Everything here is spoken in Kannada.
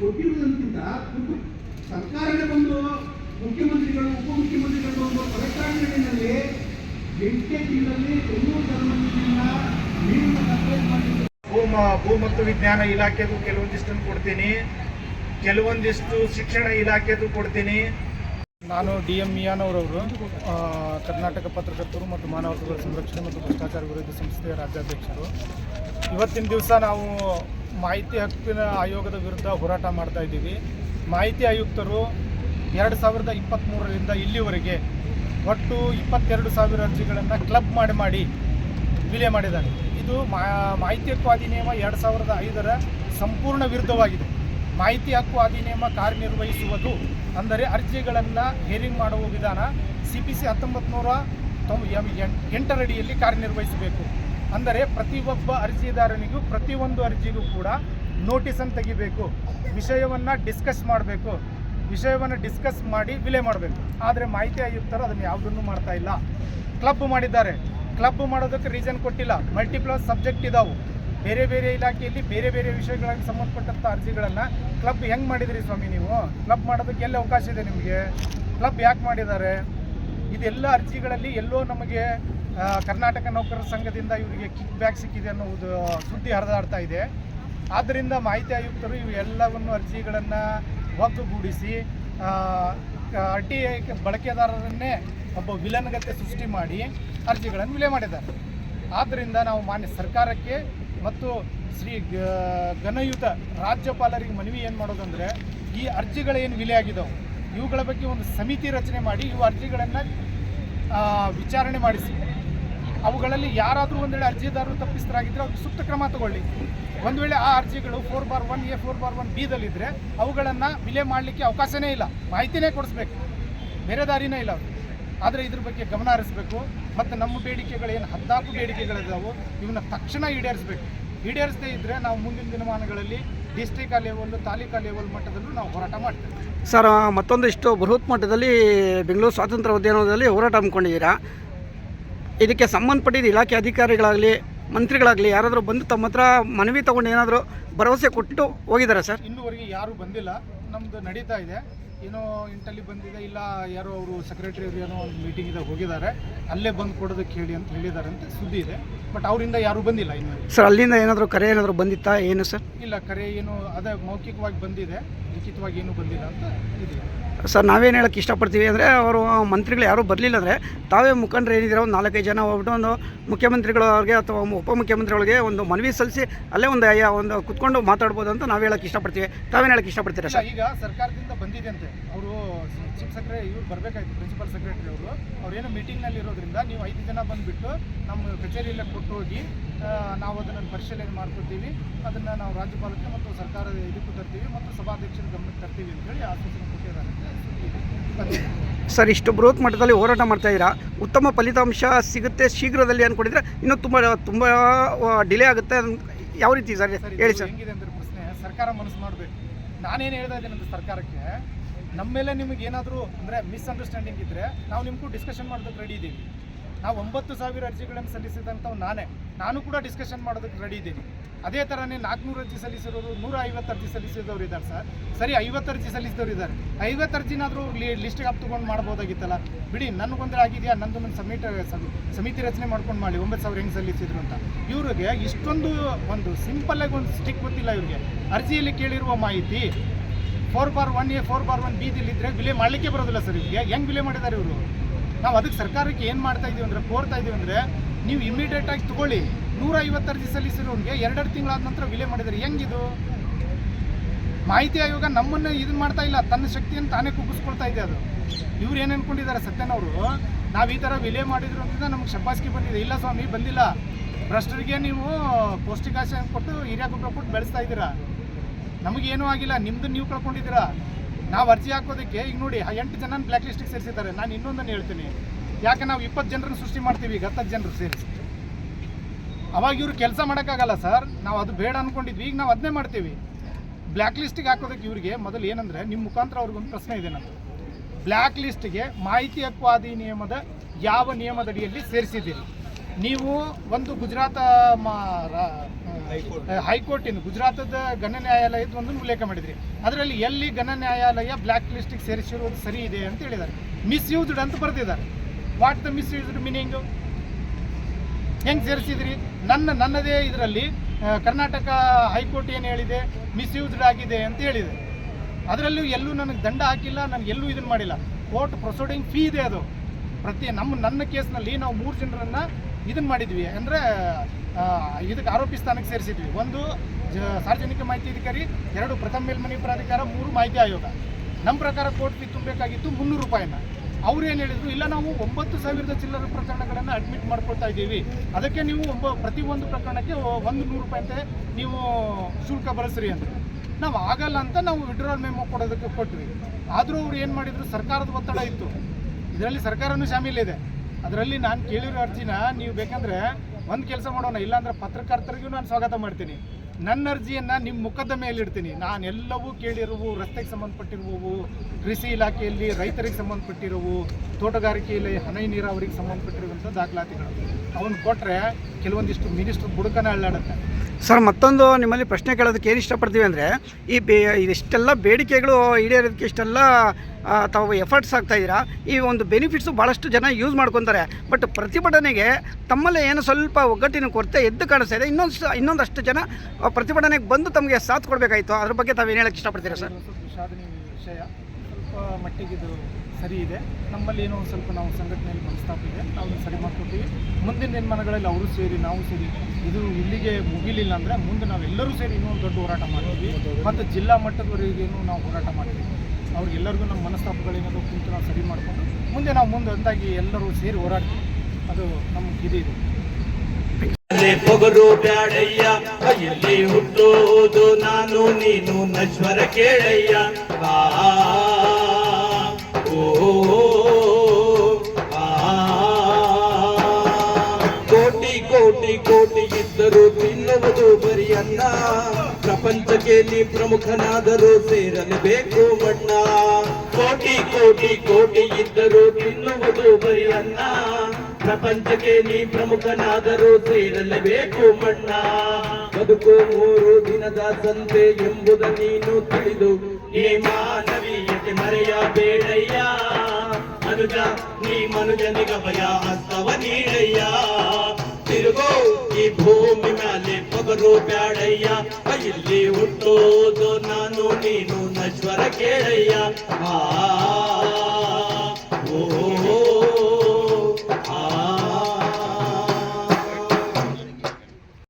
ಕೊಟ್ಟಿರುವುದಕ್ಕಿಂತ ಸರ್ಕಾರದ ಸರ್ಕಾರಕ್ಕೆ ಬಂದು ಮುಖ್ಯಮಂತ್ರಿಗಳು ಉಪಮುಖ್ಯಮಂತ್ರಿಗಳು ಬಂದು ಕಲೆಕ್ಟರ್ನಲ್ಲಿ ಎಂಟೆ ತಿಂಗಳಲ್ಲಿ ಬೆಂಗಳೂರು ಧರ್ಮದಿಂದ ನೀರನ್ನು ಸಪ್ಲೈ ಮಾಡಿದ್ದು ಭೂಮ ಭೂ ಮತ್ತು ವಿಜ್ಞಾನ ಇಲಾಖೆಗೂ ಕೆಲವೊಂದಿಷ್ಟನ್ನು ಕೊಡ್ತೀನಿ. ಕೆಲವೊಂದಿಷ್ಟು ಶಿಕ್ಷಣ ಇಲಾಖೆದು ಕೊಡ್ತೀನಿ. ನಾನು ಡಿ ಎಂ ಮಿಯಾನವರವರು ಕರ್ನಾಟಕ ಪತ್ರಕರ್ತರು ಮತ್ತು ಮಾನವ ಸಂರಕ್ಷಣೆ ಮತ್ತು ಭ್ರಷ್ಟಾಚಾರ ವಿರೋಧಿ ಸಂಸ್ಥೆಯ ರಾಜ್ಯಾಧ್ಯಕ್ಷರು. ಇವತ್ತಿನ ದಿವಸ ನಾವು ಮಾಹಿತಿ ಹಕ್ಕಿನ ಆಯೋಗದ ವಿರುದ್ಧ ಹೋರಾಟ ಮಾಡ್ತಾ ಇದ್ದೀವಿ. ಮಾಹಿತಿ ಆಯುಕ್ತರು ಎರಡು ಸಾವಿರದ ಇಪ್ಪತ್ತ್ಮೂರರಿಂದ ಇಲ್ಲಿವರೆಗೆ ಒಟ್ಟು ಇಪ್ಪತ್ತೆರಡು ಸಾವಿರ ಅರ್ಜಿಗಳನ್ನು ಕ್ಲಬ್ ಮಾಡಿ ಮಾಡಿ ವಿಲೆ ಮಾಡಿದ್ದಾರೆ. ಇದು ಮಾಹಿತಿ ಹಕ್ಕು ಅಧಿನಿಯಮ ಎರಡು ಸಾವಿರದ ಐದರ ಸಂಪೂರ್ಣ ವಿರುದ್ಧವಾಗಿದೆ. ಮಾಹಿತಿ ಹಕ್ಕು ಅಧಿನಿಯಮ ಕಾರ್ಯನಿರ್ವಹಿಸುವುದು ಅಂದರೆ ಅರ್ಜಿಗಳನ್ನು ಹೇರಿಂಗ್ ಮಾಡುವ ವಿಧಾನ ಸಿ ಪಿ ಸಿ ಹತ್ತೊಂಬತ್ತು ನೂರ ತೊಂಬ, ಎಂಟರಡಿಯಲ್ಲಿ ಕಾರ್ಯನಿರ್ವಹಿಸಬೇಕು. ಅಂದರೆ ಪ್ರತಿಯೊಬ್ಬ ಅರ್ಜಿದಾರನಿಗೂ ಪ್ರತಿಯೊಂದು ಅರ್ಜಿಗೂ ಕೂಡ ನೋಟಿಸನ್ನು ತೆಗಿಬೇಕು. ವಿಷಯವನ್ನು ಡಿಸ್ಕಸ್ ಮಾಡಬೇಕು. ವಿಷಯವನ್ನು ಡಿಸ್ಕಸ್ ಮಾಡಿ ವಿಲೆ ಮಾಡಬೇಕು. ಆದರೆ ಮಾಹಿತಿ ಆಯುಕ್ತರು ಅದನ್ನು ಯಾವುದನ್ನು ಮಾಡ್ತಾ ಇಲ್ಲ. ಕ್ಲಬ್ ಮಾಡಿದ್ದಾರೆ. ಕ್ಲಬ್ ಮಾಡೋದಕ್ಕೆ ರೀಸನ್ ಕೊಟ್ಟಿಲ್ಲ. ಮಲ್ಟಿಪ್ಲಸ್ ಸಬ್ಜೆಕ್ಟ್ ಇದಾವೆ. ಬೇರೆ ಬೇರೆ ಇಲಾಖೆಯಲ್ಲಿ ಬೇರೆ ಬೇರೆ ವಿಷಯಗಳಿಗೆ ಸಂಬಂಧಪಟ್ಟಂಥ ಅರ್ಜಿಗಳನ್ನು ಕ್ಲಬ್ ಹೆಂಗೆ ಮಾಡಿದಿರಿ ಸ್ವಾಮಿ ನೀವು? ಕ್ಲಬ್ ಮಾಡೋದಕ್ಕೆ ಎಲ್ಲಿ ಅವಕಾಶ ಇದೆ ನಿಮಗೆ? ಕ್ಲಬ್ ಯಾಕೆ ಮಾಡಿದ್ದಾರೆ? ಇದೆಲ್ಲ ಅರ್ಜಿಗಳಲ್ಲಿ ಎಲ್ಲೋ ನಮಗೆ ಕರ್ನಾಟಕ ನೌಕರರ ಸಂಘದಿಂದ ಇವರಿಗೆ ಕಿಕ್ ಬ್ಯಾಕ್ ಸಿಕ್ಕಿದೆ ಅನ್ನುವುದು ಸುದ್ದಿ ಹರಿದಾಡ್ತಾ ಇದೆ. ಆದ್ದರಿಂದ ಮಾಹಿತಿ ಆಯುಕ್ತರು ಇವು ಎಲ್ಲವನ್ನು ಅರ್ಜಿಗಳನ್ನು ಒಗ್ಗೂಡಿಸಿ ಟಿ ಐ ಬಳಕೆದಾರರನ್ನೇ ಒಬ್ಬ ವಿಲನ್ಗತೆ ಸೃಷ್ಟಿ ಮಾಡಿ ಅರ್ಜಿಗಳನ್ನು ವಿಲೆ ಮಾಡಿದ್ದಾರೆ. ಆದ್ದರಿಂದ ನಾವು ಮಾನ್ಯ ಸರ್ಕಾರಕ್ಕೆ ಮತ್ತು ಶ್ರೀ ಘನಯುತ ರಾಜ್ಯಪಾಲರಿಗೆ ಮನವಿ ಏನು ಮಾಡೋದಂದರೆ, ಈ ಅರ್ಜಿಗಳೇನು ವಿಲೆ ಆಗಿದ್ದಾವೆ ಇವುಗಳ ಬಗ್ಗೆ ಒಂದು ಸಮಿತಿ ರಚನೆ ಮಾಡಿ ಇವು ಅರ್ಜಿಗಳನ್ನು ವಿಚಾರಣೆ ಮಾಡಿಸಿ. ಅವುಗಳಲ್ಲಿ ಯಾರಾದರೂ ಒಂದು ವೇಳೆ ಅರ್ಜಿದಾರರು ತಪ್ಪಿಸ್ತರಾಗಿದ್ದರೆ ಅವ್ರಿಗೆ ಸೂಕ್ತ ಕ್ರಮ ತಗೊಳ್ಳಿ. ಒಂದು ವೇಳೆ ಆ ಅರ್ಜಿಗಳು four bar one A four bar one ಬಿದಲ್ಲಿದ್ದರೆ ಅವುಗಳನ್ನು ವಿಲೆ ಮಾಡಲಿಕ್ಕೆ ಅವಕಾಶನೇ ಇಲ್ಲ. ಮಾಹಿತಿನೇ ಕೊಡಿಸ್ಬೇಕು. ಬೇರೆ ದಾರಿನೇ ಇಲ್ಲ. ಆದರೆ ಇದ್ರ ಬಗ್ಗೆ ಗಮನ ಹರಿಸಬೇಕು. ಮತ್ತು ನಮ್ಮ ಬೇಡಿಕೆಗಳು ಏನು? ಹದಿನಾಲ್ಕು ಬೇಡಿಕೆಗಳಿದ್ದಾವೆ ಇವನ್ನ ತಕ್ಷಣ ಈಡೇರಿಸಬೇಕು. ಈಡೇರಿಸದೇ ಇದ್ದರೆ ನಾವು ಮುಂದಿನ ದಿನಮಾನಗಳಲ್ಲಿ ಡಿಸ್ಟ್ರಿಕ್ಟ್ ಲೆವೆಲ್ ತಾಲೂಕಾ ಲೆವೆಲ್ ಮಟ್ಟದಲ್ಲೂ ನಾವು ಹೋರಾಟ ಮಾಡ್ತೇವೆ. ಸರ್ ಮತ್ತೊಂದಿಷ್ಟು ಬೃಹತ್ ಮಟ್ಟದಲ್ಲಿ ಬೆಂಗಳೂರು ಸ್ವಾತಂತ್ರ್ಯ ಉದ್ಯಾನವನದಲ್ಲಿ ಹೋರಾಟ ಹಮ್ಮಿಕೊಂಡಿದ್ದೀರಾ? ಇದಕ್ಕೆ ಸಂಬಂಧಪಟ್ಟಿದ್ದ ಇಲಾಖೆ ಅಧಿಕಾರಿಗಳಾಗಲಿ, ಮಂತ್ರಿಗಳಾಗಲಿ, ಯಾರಾದರೂ ಬಂದು ತಮ್ಮ ಹತ್ರ ಮನವಿ ತಗೊಂಡು ಏನಾದರೂ ಭರವಸೆ ಕೊಟ್ಟು ಹೋಗಿದ್ದಾರೆ ಸರ್? ಇನ್ನೂವರೆಗೆ ಯಾರೂ ಬಂದಿಲ್ಲ. ನಮ್ಮದು ನಡೀತಾ ಇದೆ. ಏನೋ ಇಂಟಲ್ಲಿ ಬಂದಿದೆ ಇಲ್ಲ ಯಾರೋ ಅವರು ಸೆಕ್ರೆಟರಿ ಏನೋ ಒಂದು ಮೀಟಿಂಗಿಗೆ ಹೋಗಿದ್ದಾರೆ ಅಲ್ಲೇ ಬಂದು ಕೊಡೋದಕ್ಕೆ ಹೇಳಿ ಅಂತ ಹೇಳಿದ್ದಾರೆ ಅಂತ ಸುದ್ದಿ ಇದೆ. ಬಟ್ ಅವರಿಂದ ಯಾರೂ ಬಂದಿಲ್ಲ ಇನ್ನು. ಸರ್ ಅಲ್ಲಿಂದ ಏನಾದರೂ ಕರೆ ಏನಾದರೂ ಬಂದಿತ್ತಾ? ಏನು ಸರ್ ಇಲ್ಲ ಕರೆ ಏನು ಅದೇ ಮೌಖಿಕವಾಗಿ ಬಂದಿದೆ ಲಿಖಿತವಾಗಿ ಏನೂ ಬಂದಿಲ್ಲ ಅಂತ ಇದೆ ಸರ್ ನಾವೇನು ಹೇಳಕ್ಕೆ ಇಷ್ಟಪಡ್ತೀವಿ ಅಂದರೆ ಅವರು ಮಂತ್ರಿಗಳು ಯಾರೂ ಬರಲಿಲ್ಲ ಅಂದರೆ ತಾವೇ ಮುಖಂಡರು ಏನಿದ್ದೀರೋ ಒಂದು ನಾಲ್ಕೈದು ಜನ ಹೋಗ್ಬಿಟ್ಟು ಒಂದು ಮುಖ್ಯಮಂತ್ರಿಗಳು ಅವ್ರಿಗೆ ಅಥವಾ ಉಪಮುಖ್ಯಮಂತ್ರಿಗಳಿಗೆ ಒಂದು ಮನವಿ ಸಲ್ಲಿಸಿ ಅಲ್ಲೇ ಒಂದು ಒಂದು ಕುತ್ಕೊಂಡು ಮಾತಾಡ್ಬೋದು ಅಂತ ನಾವು ಹೇಳಕ್ಕೆ ಇಷ್ಟಪಡ್ತೀವಿ. ತಾವೇನು ಹೇಳಕ್ಕೆ ಇಷ್ಟಪಡ್ತೀರಾ ಸರ್ ಈಗ ಸರ್ಕಾರದಿಂದ ಬಂದಿದೆ ಅವರು ಚೀಫ್ ಸೆಕ್ರೆಟರಿ ಇವ್ರು ಬರಬೇಕಾಯ್ತು ಪ್ರಿನ್ಸಿಪಲ್ ಸೆಕ್ರೆಟರಿ ಅವರು. ಅವ್ರೇನೋ ಮೀಟಿಂಗ್ನಲ್ಲಿ ಇರೋದ್ರಿಂದ ನೀವು ಐದು ಜನ ಬಂದುಬಿಟ್ಟು ನಮ್ಮ ಕಚೇರಿಯಲ್ಲೇ ಕೊಟ್ಟು ಹೋಗಿ ನಾವು ಅದನ್ನು ಪರಿಶೀಲನೆ ಮಾಡ್ಕೊತೀವಿ. ಅದನ್ನು ನಾವು ರಾಜ್ಯಪಾಲಕ್ಕೆ ಮತ್ತು ಸರ್ಕಾರದ ಇದಕ್ಕೂ ತರ್ತೀವಿ ಮತ್ತು ಸಭಾಧ್ಯಕ್ಷರ ಗಮನಕ್ಕೆ ತರ್ತೀವಿ ಅಂತೇಳಿ ಆಶ್ವಾಸನೆ ಕೊಟ್ಟಿದ್ದಾರೆ. ಅಂತ ಸುದ್ದಿ ಇದೆ. ಬಂದಿದೆ. ಸರ್ ಇಷ್ಟು ಬೃಹತ್ ಮಟ್ಟದಲ್ಲಿ ಹೋರಾಟ ಮಾಡ್ತಾ ಇದ್ದೀರಾ? ಉತ್ತಮ ಫಲಿತಾಂಶ ಸಿಗುತ್ತೆ ಶೀಘ್ರದಲ್ಲಿ ಅಂದ್ಕೊಂಡಿದ್ರೆ ಇನ್ನೂ ತುಂಬ ತುಂಬ ಡಿಲೇ ಆಗುತ್ತೆ ಯಾವ ರೀತಿ ಸರ್? ಸರ್ ಹೇಳಿ ಸರ್. ಹೆಂಗಿದೆ ಅಂದ್ರೆ ಪ್ರಶ್ನೆ ಸರ್ಕಾರ ಮನಸ್ಸು ಮಾಡಬೇಕು. ನಾನೇನು ಹೇಳ್ತಾ ಇದ್ದೇನೆ ಅಂದ್ರೆ ಸರ್ಕಾರಕ್ಕೆ, ನಮ್ಮ ಮೇಲೆ ನಿಮಗೆ ಏನಾದರೂ ಅಂದರೆ ಮಿಸ್ಅಂಡರ್ಸ್ಟ್ಯಾಂಡಿಂಗ್ ಇದ್ದರೆ ನಾವು ನಿಮಗೂ ಡಿಸ್ಕಷನ್ ಮಾಡೋದಕ್ಕೆ ರೆಡಿ ಇದ್ದೀವಿ ನಾವು ಒಂಬತ್ತು ಸಾವಿರ ಅರ್ಜಿಗಳನ್ನು ಸಲ್ಲಿಸಿದಂಥವು ನಾನೇ. ನಾನು ಕೂಡ ಡಿಸ್ಕಷನ್ ಮಾಡೋದಕ್ಕೆ ರೆಡಿ ಇದ್ದೀನಿ. ಅದೇ ಥರನೇ ನಾಲ್ಕುನೂರು ಅರ್ಜಿ ಸಲ್ಲಿಸಿರೋರು ನೂರ ಐವತ್ತು ಅರ್ಜಿ ಸಲ್ಲಿಸಿದವರು ಇದ್ದಾರೆ ಸರ್. ಸರಿ, ಐವತ್ತು ಅರ್ಜಿ ಸಲ್ಲಿಸಿದವರು ಇದ್ದಾರೆ. ಐವತ್ತು ಅರ್ಜಿನಾದರೂ ಲಿಸ್ಟಿಗೆ ಅಪ್ ತೊಗೊಂಡು ಮಾಡ್ಬೋದಾಗಿತ್ತಲ್ಲ? ಬಿಡಿ ನನಗೊಂದ್ರೆ ಆಗಿದೆಯಾ? ನಂದು ಒಂದು ಸಮಿಟ್ ಸಮಿತಿ ರಚನೆ ಮಾಡ್ಕೊಂಡು ಮಾಡಿ, ಒಂಬತ್ತು ಸಾವಿರ ಹೆಂಗೆ ಸಲ್ಲಿಸಿದ್ರು ಅಂತ. ಇವ್ರಿಗೆ ಇಷ್ಟೊಂದು ಒಂದು ಸಿಂಪಲ್ಲಾಗಿ ಒಂದು ಸ್ಟಿಕ್ ಗೊತ್ತಿಲ್ಲ ಇವ್ರಿಗೆ. ಅರ್ಜಿಯಲ್ಲಿ ಕೇಳಿರುವ ಮಾಹಿತಿ four bar one A four bar one ಬೀದಿಲಿದ್ದರೆ ವಿಲೆ ಮಾಡಲಿಕ್ಕೆ ಬರೋದಿಲ್ಲ ಸರ್ ಇವ್ರಿಗೆ. ಹೆಂಗೆ ವಿಲೆ ಮಾಡಿದ್ದಾರೆ ಇವರು? ನಾವು ಅದಕ್ಕೆ ಸರ್ಕಾರಕ್ಕೆ ಏನು ಮಾಡ್ತಾ ಇದೀವಿ ಅಂದರೆ, ಕೋರ್ತಾ ಇದೀವಿ ಅಂದರೆ ನೀವು ಇಮಿಡಿಯೇಟಾಗಿ ತಗೊಳ್ಳಿ. ನೂರ ಐವತ್ತು ಅರ್ಜಿ ಸಲ್ಲಿಸಿರೋನ್ಗೆ ಎರಡೆರಡು ತಿಂಗಳಾದ ನಂತರ ವಿಲೆ ಮಾಡಿದರೆ ಹೆಂಗಿದು? ಮಾಹಿತಿ ಆಯೋಗ ನಮ್ಮನ್ನು ಇದನ್ನ ಮಾಡ್ತಾ ಇಲ್ಲ. ತನ್ನ ಶಕ್ತಿಯನ್ನು ತಾನೇ ಕುಗ್ಗಿಸ್ಕೊಳ್ತಾ ಇದೆ ಅದು. ಇವ್ರು ಏನು ಅನ್ಕೊಂಡಿದ್ದಾರೆ ಸತ್ಯನವರು ನಾವು ಈ ಥರ ವಿಲೆ ಮಾಡಿದ್ರು ಅಂತ ನಮ್ಗೆ ಶಬ್ಬಾಸ್ಕಿ ಬಂದಿದೆ. ಇಲ್ಲ ಸ್ವಾಮಿ, ಬಂದಿಲ್ಲ. ಭ್ರಷ್ಟರಿಗೆ ನೀವು ಪೌಷ್ಟಿಕಾಶ ಕೊಟ್ಟು ಹಿರಿಯ ಗೊಬ್ಬರ ಕೊಟ್ಟು ಬೆಳೆಸ್ತಾ ಇದ್ದೀರಾ? ನಮಗೇನೂ ಆಗಿಲ್ಲ. ನಿಮ್ದು ನೀವು ಕಳ್ಕೊಂಡಿದ್ದೀರಾ? ನಾವು ಅರ್ಜಿ ಹಾಕೋದಕ್ಕೆ ಈಗ ನೋಡಿ ಎಂಟು ಜನ ಬ್ಲ್ಯಾಕ್ ಲಿಸ್ಟಿಗೆ ಸೇರಿಸಿದ್ದಾರೆ. ನಾನು ಇನ್ನೊಂದನ್ನು ಹೇಳ್ತೀನಿ. ಯಾಕೆ ನಾವು ಇಪ್ಪತ್ತು ಜನರನ್ನು ಸೃಷ್ಟಿ ಮಾಡ್ತೀವಿ ಈಗ ಹತ್ತತ್ತು ಜನರು ಸೇರಿಸಿ ಅವಾಗ ಇವ್ರು ಕೆಲಸ ಮಾಡೋಕ್ಕಾಗಲ್ಲ ಸರ್. ನಾವು ಅದು ಬೇಡ ಅಂದ್ಕೊಂಡಿದ್ವಿ ಈಗ ನಾವು ಅದನ್ನೇ ಮಾಡ್ತೀವಿ. ಬ್ಲ್ಯಾಕ್ ಲಿಸ್ಟಿಗೆ ಹಾಕೋದಕ್ಕೆ ಇವರಿಗೆ ಮೊದಲು ಏನಂದರೆ ನಿಮ್ಮ ಮುಖಾಂತರ ಅವ್ರಿಗೊಂದು ಪ್ರಶ್ನೆ ಇದೆ ನಾನು ಬ್ಲ್ಯಾಕ್ ಲಿಸ್ಟ್ಗೆ ಮಾಹಿತಿ ಹಕ್ಕು ನಿಯಮದ ಯಾವ ನಿಯಮದಡಿಯಲ್ಲಿ ಸೇರಿಸಿದ್ದೀರಿ? ನೀವು ಒಂದು ಗುಜರಾತ ಹೈಕೋರ್ಟಿನ ಗುಜರಾತದ ಗಣ ನ್ಯಾಯಾಲಯದ ಒಂದು ಉಲ್ಲೇಖ ಮಾಡಿದ್ರಿ. ಅದರಲ್ಲಿ ಎಲ್ಲಿ ಗಣ ನ್ಯಾಯಾಲಯ ಬ್ಲ್ಯಾಕ್ ಲಿಸ್ಟಿಗೆ ಸೇರಿಸಿರುವುದು ಸರಿ ಇದೆ ಅಂತ ಹೇಳಿದ್ದಾರೆ. ಮಿಸ್ಯೂಸ್ಡ್ ಅಂತ ಬರೆದಿದ್ದಾರೆ. ವಾಟ್ ದ ಮಿಸ್ಯೂಸ್ಡ್ ಮೀನಿಂಗು ಹೆಂಗೆ ಸೇರಿಸಿದ್ರಿ? ನನ್ನ ನನ್ನದೇ ಇದರಲ್ಲಿ ಕರ್ನಾಟಕ ಹೈಕೋರ್ಟ್ ಏನು ಹೇಳಿದೆ? ಮಿಸ್ಯೂಸ್ಡ್ ಆಗಿದೆ ಅಂತ ಹೇಳಿದೆ. ಅದರಲ್ಲೂ ಎಲ್ಲೂ ನನಗೆ ದಂಡ ಹಾಕಿಲ್ಲ, ನನಗೆ ಎಲ್ಲೂ ಇದನ್ನು ಮಾಡಿಲ್ಲ. ಕೋರ್ಟ್ ಪ್ರೊಸೀಡಿಂಗ್ ಫೀ ಇದೆ ಅದು. ಪ್ರತಿ ನಮ್ಮ, ನನ್ನ ಕೇಸ್ನಲ್ಲಿ ನಾವು ಮೂರು ಜನರನ್ನು ಇದನ್ನು ಮಾಡಿದ್ವಿ. ಅಂದರೆ ಇದಕ್ಕೆ ಆರೋಪಿ ಸ್ಥಾನಕ್ಕೆ ಸೇರಿಸಿದ್ವಿ. ಒಂದು ಸಾರ್ವಜನಿಕ ಮಾಹಿತಿ ಅಧಿಕಾರಿ, ಎರಡು ಪ್ರಥಮ ಮೇಲ್ಮನೆ ಪ್ರಾಧಿಕಾರ, ಮೂರು ಮಾಹಿತಿ ಆಯೋಗ. ನಮ್ಮ ಪ್ರಕಾರ ಕೋರ್ಟ್ ಫೀ ತುಂಬಬೇಕಾಗಿತ್ತು ಮುನ್ನೂರು ರೂಪಾಯಿನ. ಅವ್ರು ಏನು ಹೇಳಿದ್ರು, ಇಲ್ಲ, ನಾವು ಒಂಬತ್ತು ಸಾವಿರದ ಚಿಲ್ಲರೆ ಪ್ರಕರಣಗಳನ್ನು ಅಡ್ಮಿಟ್ ಮಾಡ್ಕೊಳ್ತಾ ಇದ್ದೀವಿ. ಅದಕ್ಕೆ ನೀವು ಒಬ್ಬ, ಪ್ರತಿ ಒಂದು ಪ್ರಕರಣಕ್ಕೆ ಒಂದು ನೂರು ರೂಪಾಯಿ ಅಂತ ನೀವು ಶುಲ್ಕ ಬಳಸ್ರಿ ಅಂತ. ನಾವು ಆಗಲ್ಲ ಅಂತ ನಾವು ವಿಡ್ರಾಲ್ ಮೆಮೊ ಕೊಡೋದಕ್ಕೆ ಕೊಟ್ವಿ. ಆದರೂ ಅವ್ರು ಏನು ಮಾಡಿದ್ರು, ಸರ್ಕಾರದ ಒತ್ತಡ ಇತ್ತು. ಇದರಲ್ಲಿ ಸರ್ಕಾರನೂ ಶಾಮೀಲಿದೆ ಅದರಲ್ಲಿ ನಾನು ಕೇಳಿರೋ ಅರ್ಜಿನ ನೀವು ಬೇಕಂದ್ರೆ ಒಂದು ಕೆಲಸ ಮಾಡೋಣ, ಇಲ್ಲಾಂದ್ರೆ ಪತ್ರಕರ್ತರಿಗೂ ನಾನು ಸ್ವಾಗತ ಮಾಡ್ತೀನಿ. ನನ್ನ ಅರ್ಜಿಯನ್ನು ನಿಮ್ಮ ಮುಖದ ಮೇಲೆ ಇಡ್ತೀನಿ. ನಾನು ಎಲ್ಲವೂ ಕೇಳಿರುವು, ರಸ್ತೆಗೆ ಸಂಬಂಧಪಟ್ಟಿರುವವು, ಕೃಷಿ ಇಲಾಖೆಯಲ್ಲಿ ರೈತರಿಗೆ ಸಂಬಂಧಪಟ್ಟಿರುವು ತೋಟಗಾರಿಕೆಯಲ್ಲಿ ಹನಿ ನೀರಾವರಿಗೆ ಸಂಬಂಧಪಟ್ಟಿರುವಂಥ ದಾಖಲಾತಿಗಳು. ಅವನು ಕೊಟ್ಟರೆ ಕೆಲವೊಂದಿಷ್ಟು ಮಿನಿಸ್ಟ್ರು ಬುಡಕನ ಅಳ್ಳಾಡುತ್ತೆ ಸರ್, ಮತ್ತೊಂದು ನಿಮ್ಮಲ್ಲಿ ಪ್ರಶ್ನೆ ಕೇಳೋದಕ್ಕೆ ಏನು ಇಷ್ಟಪಡ್ತೀವಿ ಅಂದರೆ, ಈ ಬೇ, ಇದಿಷ್ಟೆಲ್ಲ ಬೇಡಿಕೆಗಳು ಈಡೇರೋದಕ್ಕೆ ಇಷ್ಟೆಲ್ಲ ತಾವು ಎಫರ್ಟ್ಸ್ ಆಗ್ತಾಯಿದ್ದೀರಾ ಈ ಒಂದು ಬೆನಿಫಿಟ್ಸು ಭಾಳಷ್ಟು ಜನ ಯೂಸ್ ಮಾಡ್ಕೊತಾರೆ. ಬಟ್ ಪ್ರತಿಭಟನೆಗೆ ತಮ್ಮಲ್ಲೇ ಏನು ಸ್ವಲ್ಪ ಒಗ್ಗಟ್ಟಿನ ಕೊರತೆ ಎದ್ದು ಕಾಣಿಸ್ತಾ ಇದೆ. ಇನ್ನೊಂದು ಇನ್ನೊಂದಷ್ಟು ಜನ ಪ್ರತಿಭಟನೆಗೆ ಬಂದು ತಮಗೆ ಸಾಥ್ ಕೊಡಬೇಕಾಯಿತು. ಅದ್ರ ಬಗ್ಗೆ ತಾವೇನು ಹೇಳಕ್ಕೆ ಇಷ್ಟಪಡ್ತೀರಾ ಸರ್? ವಿಷಯ. ಸ್ವಲ್ಪ ಮಟ್ಟಿಗೆ ಇದು ಸರಿ ಇದೆ. ನಮ್ಮಲ್ಲಿ ಏನೋ ಸ್ವಲ್ಪ ನಾವು ಸಂಘಟನೆಯಲ್ಲಿ ಮನಸ್ತಾಪ ಇದೆ. ನಾವು ಸರಿ ಮಾಡ್ಕೊತೀವಿ ಮುಂದಿನ ದಿನಮಾನಗಳಲ್ಲಿ ಅವರು ಸೇರಿ, ನಾವು ಸೇರಿ ಇದು ಇಲ್ಲಿಗೆ ಮುಗಿಲಿಲ್ಲ ಅಂದರೆ ಮುಂದೆ ನಾವೆಲ್ಲರೂ ಸೇರಿ ಇನ್ನೊಂದು ದೊಡ್ಡ ಹೋರಾಟ ಮಾಡ್ತೀವಿ. ಮತ್ತು ಜಿಲ್ಲಾ ಮಟ್ಟದವರೆಗೇನು ನಾವು ಹೋರಾಟ ಮಾಡ್ತೀವಿ. ಅವ್ರಿಗೆಲ್ಲರಿಗೂ ನಮ್ಮ ಮನಸ್ತಾಪಗಳೇನಾದರೂ ಕುಂತು ನಾವು ಸರಿ ಮಾಡಿಕೊಂಡು ಮುಂದೆ ನಾವು ಮುಂದೆ ಅಂದಾಗಿ ಎಲ್ಲರೂ ಸೇರಿ ಹೋರಾಡ್ತೀವಿ. ಅದು ಇದಿದೆ ಅಲ್ಲೇ ಪೊಗರು ಬ್ಯಾಡಯ್ಯ, ಕೈಯಲ್ಲಿ ಹುಟ್ಟೋದು ನಾನು ನೀನು ನಶ್ವರ ಕೇಳಯ್ಯ. ಕೋಟಿ ಕೋಟಿ ಕೋಟಿ ಇದ್ದರೂ ಪ್ರಪಂಚಕ್ಕೆ ನೀ ಪ್ರಮುಖನಾದರೂ ಸೇರಲೇಬೇಕು ಮಣ್ಣ. ಕೋಟಿ ಕೋಟಿ ಕೋಟಿ ಇದ್ದರೂ ತಿನ್ನುವುದು ಬರಿ ಅನ್ನ. ಪ್ರಪಂಚಕ್ಕೆ ನೀ ಪ್ರಮುಖನಾದರೂ ಸೇರಲೇಬೇಕು ಮಣ್ಣ. ಬದುಕು ಮೂರು ದಿನದ ಸಂತೆ ಎಂಬುದ ನೀನು ತಿಳಿದು ಈ ಮಾನವೀಯತೆ ಮರೆಯಬೇಡಯ್ಯ ಅನುಜ ನೀ ಮನುಜನಿಗ ಭಯ ಹಸ್ತವ ನೀಡಯ್ಯ ತಿರುಗೋ ಈ ಭೂಮಿ ಮೇಲೆ ಪಗರು ಬ್ಯಾಡಯ್ಯ ಇಲ್ಲಿ ಹುಟ್ಟೋದು ನಾನು ನೀನು ನಶ್ವರ ಕೇಳಯ್ಯ ಆ